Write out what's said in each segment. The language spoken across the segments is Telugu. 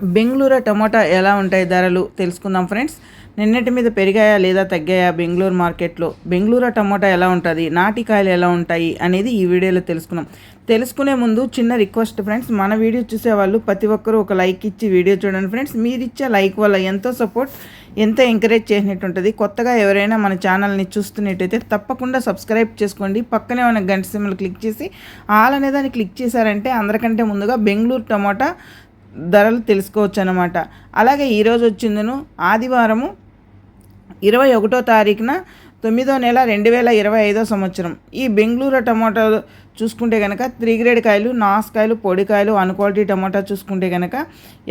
బెంగళూరు టమోటా ఎలా ఉంటాయి ధరలు తెలుసుకుందాం ఫ్రెండ్స్. నిన్నటి మీద పెరిగాయా లేదా తగ్గాయా బెంగళూరు మార్కెట్లో? బెంగళూరు టమోటా ఎలా ఉంటుంది? నాటికాయలు ఎలా ఉంటాయి? అనేది ఈ వీడియోలో తెలుసుకున్నాం తెలుసుకునే ముందు చిన్న రిక్వెస్ట్ ఫ్రెండ్స్. మన వీడియో చూసే వాళ్ళు ప్రతి ఒక్కరూ ఒక లైక్ ఇచ్చి వీడియో చూడండి ఫ్రెండ్స్. మీరు ఇచ్చే లైక్ వల్ల ఎంతో సపోర్ట్ ఎంత ఎంకరేజ్ చేసినట్టు ఉంటుంది. కొత్తగా ఎవరైనా మన ఛానల్ని చూస్తున్నట్టయితే తప్పకుండా సబ్స్క్రైబ్ చేసుకోండి. పక్కనే ఉన్న గంట సిమ్లు క్లిక్ చేసి ఆల్ అనే దాన్ని క్లిక్ చేశారంటే అందరికంటే ముందుగా బెంగళూరు టమాటా ధరలు తెలుసుకోవచ్చు అనమాట అలాగే ఈరోజు వచ్చిందను ఆదివారము ఇరవై ఒకటో తారీఖున తొమ్మిదో నెల రెండు వేల ఇరవై ఐదో సంవత్సరం. ఈ బెంగళూరు టమాటో చూసుకుంటే కనుక త్రీ గ్రేడ్ కాయలు నాసుకాయలు పొడికాయలు అన్ క్వాలిటీ టమాటా చూసుకుంటే కనుక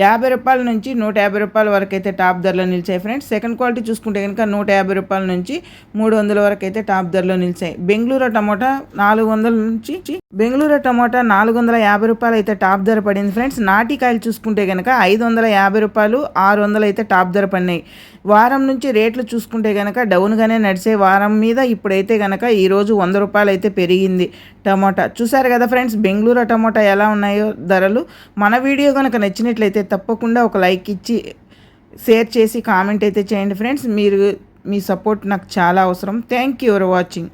యాభై రూపాయల నుంచి నూట యాభై రూపాయల వరకు అయితే టాప్ ధరలో నిలిచాయి ఫ్రెండ్స్. సెకండ్ క్వాలిటీ చూసుకుంటే కనుక నూట యాభై రూపాయల నుంచి మూడు వందల వరకు అయితే టాప్ ధరలో నిలిచాయి. బెంగళూరు టమాటా నాలుగు వందల నుంచి బెంగళూరు టమాటా నాలుగు వందల యాభై రూపాయలు అయితే టాప్ ధర పడింది ఫ్రెండ్స్. నాటికాయలు చూసుకుంటే కనుక ఐదు వందల యాభై రూపాయలు ఆరు వందలు అయితే టాప్ ధర పడినాయి. వారం నుంచి రేట్లు చూసుకుంటే కనుక డౌన్గానే నడిచే వారం మీద ఇప్పుడైతే కనుక ఈరోజు వంద రూపాయలు అయితే పెరిగింది టమాటా. చూసారు కదా ఫ్రెండ్స్ బెంగళూరు టమాటా ఎలా ఉన్నాయో ధరలు. మన వీడియో కనుక నచ్చినట్లయితే తప్పకుండా ఒక లైక్ ఇచ్చి షేర్ చేసి కామెంట్ అయితే చేయండి ఫ్రెండ్స్. మీరు మీ సపోర్ట్ నాకు చాలా అవసరం. Thank you for watching.